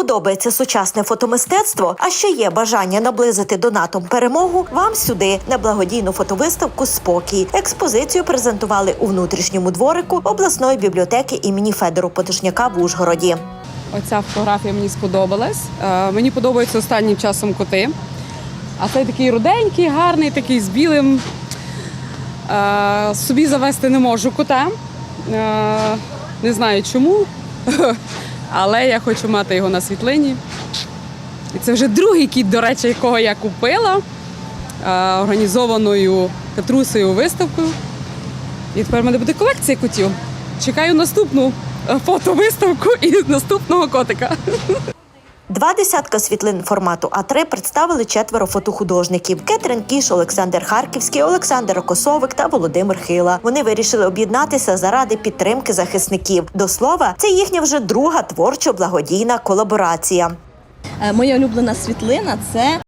подобається сучасне фотомистецтво, а ще є бажання наблизити донатом перемогу, вам сюди на благодійну фотовиставку Спокій. Експозицію презентували у внутрішньому дворику обласної бібліотеки імені Федору Потушняка в Ужгороді. Оця фотографія мені сподобалась. Е, мені подобаються останнім часом коти. А цей такий руденький, гарний, такий з білим. Е, собі завести не можу кота. Е, не знаю чому, але я хочу мати його на світлині. І це вже другий кіт, до речі, якого я купила е, організованою катрусою виставкою. І тепер в мене буде колекція котів. Чекаю наступну е, фотовиставку і наступного котика. Два десятка світлин формату А3 представили четверо фотохудожників: Кетрин Кіш, Олександр Харківський, Олександр Косовик та Володимир Хила. Вони вирішили об'єднатися заради підтримки захисників. До слова, це їхня вже друга творчо-благодійна колаборація. Е, Моя улюблена світлина це